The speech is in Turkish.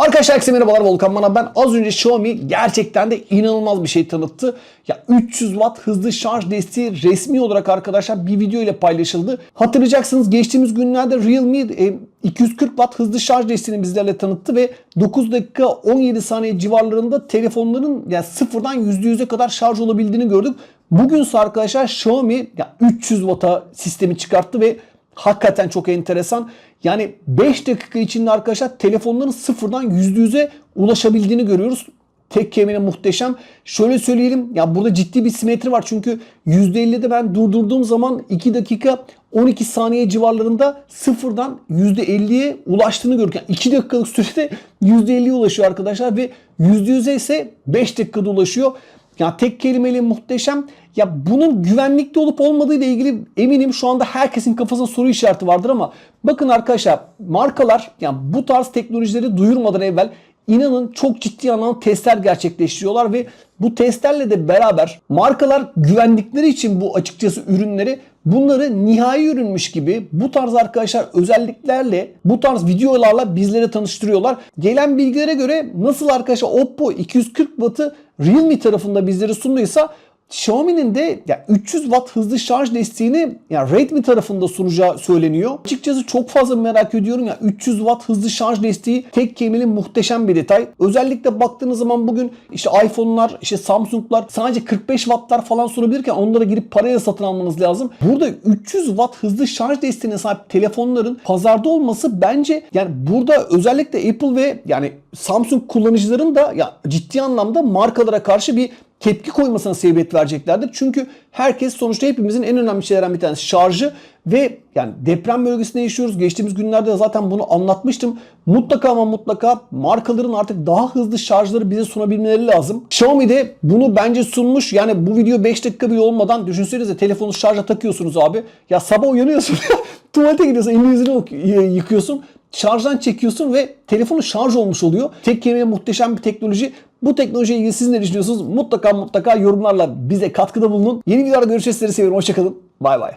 Arkadaşlar herkese merhabalar Volkan Bana ben. Az önce Xiaomi gerçekten de inanılmaz bir şey tanıttı. Ya 300 Watt hızlı şarj desteği resmi olarak arkadaşlar bir video ile paylaşıldı. Hatırlayacaksınız geçtiğimiz günlerde Realme e, 240 Watt hızlı şarj desteğini bizlerle tanıttı ve 9 dakika 17 saniye civarlarında telefonların yani sıfırdan %100'e kadar şarj olabildiğini gördük. Bugünse arkadaşlar Xiaomi ya 300 Watt'a sistemi çıkarttı ve Hakikaten çok enteresan. Yani 5 dakika içinde arkadaşlar telefonların sıfırdan %100'e ulaşabildiğini görüyoruz. Tek kelimeyle muhteşem. Şöyle söyleyelim ya burada ciddi bir simetri var. Çünkü %50'de ben durdurduğum zaman 2 dakika 12 saniye civarlarında sıfırdan %50'ye ulaştığını gördük. Yani 2 dakikalık sürede %50'ye ulaşıyor arkadaşlar ve %100'e ise 5 dakikada ulaşıyor. Ya tek kelimeyle muhteşem. Ya bunun güvenlikli olup olmadığı ile ilgili eminim şu anda herkesin kafasında soru işareti vardır ama bakın arkadaşlar markalar yani bu tarz teknolojileri duyurmadan evvel inanın çok ciddi anlamda testler gerçekleştiriyorlar ve bu testlerle de beraber markalar güvendikleri için bu açıkçası ürünleri bunları nihai ürünmüş gibi bu tarz arkadaşlar özelliklerle bu tarz videolarla bizlere tanıştırıyorlar. Gelen bilgilere göre nasıl arkadaşlar Oppo 240 Watt'ı Realme tarafında bizlere sunduysa Xiaomi'nin de ya 300 Watt hızlı şarj desteğini ya Redmi tarafında sunacağı söyleniyor. Açıkçası çok fazla merak ediyorum ya 300 Watt hızlı şarj desteği tek kelimeyle muhteşem bir detay. Özellikle baktığınız zaman bugün işte iPhone'lar, işte Samsung'lar sadece 45 Watt'lar falan sunabilirken onlara girip parayla satın almanız lazım. Burada 300 Watt hızlı şarj desteğine sahip telefonların pazarda olması bence yani burada özellikle Apple ve yani Samsung kullanıcıların da ya ciddi anlamda markalara karşı bir tepki koymasına sebebiyet vereceklerdir. Çünkü herkes sonuçta hepimizin en önemli şeylerden bir tanesi şarjı ve yani deprem bölgesinde yaşıyoruz. Geçtiğimiz günlerde de zaten bunu anlatmıştım. Mutlaka ama mutlaka markaların artık daha hızlı şarjları bize sunabilmeleri lazım. Xiaomi de bunu bence sunmuş. Yani bu video 5 dakika bile olmadan düşünsenize telefonu şarja takıyorsunuz abi. Ya sabah uyanıyorsun. tuvalete gidiyorsun, elini yüzünü yıkıyorsun şarjdan çekiyorsun ve telefonu şarj olmuş oluyor. Tek kelimeyle muhteşem bir teknoloji. Bu teknolojiye ilgili siz ne düşünüyorsunuz? Mutlaka mutlaka yorumlarla bize katkıda bulunun. Yeni videolarda görüşürüz. Sizleri seviyorum. Hoşçakalın. Bay bay.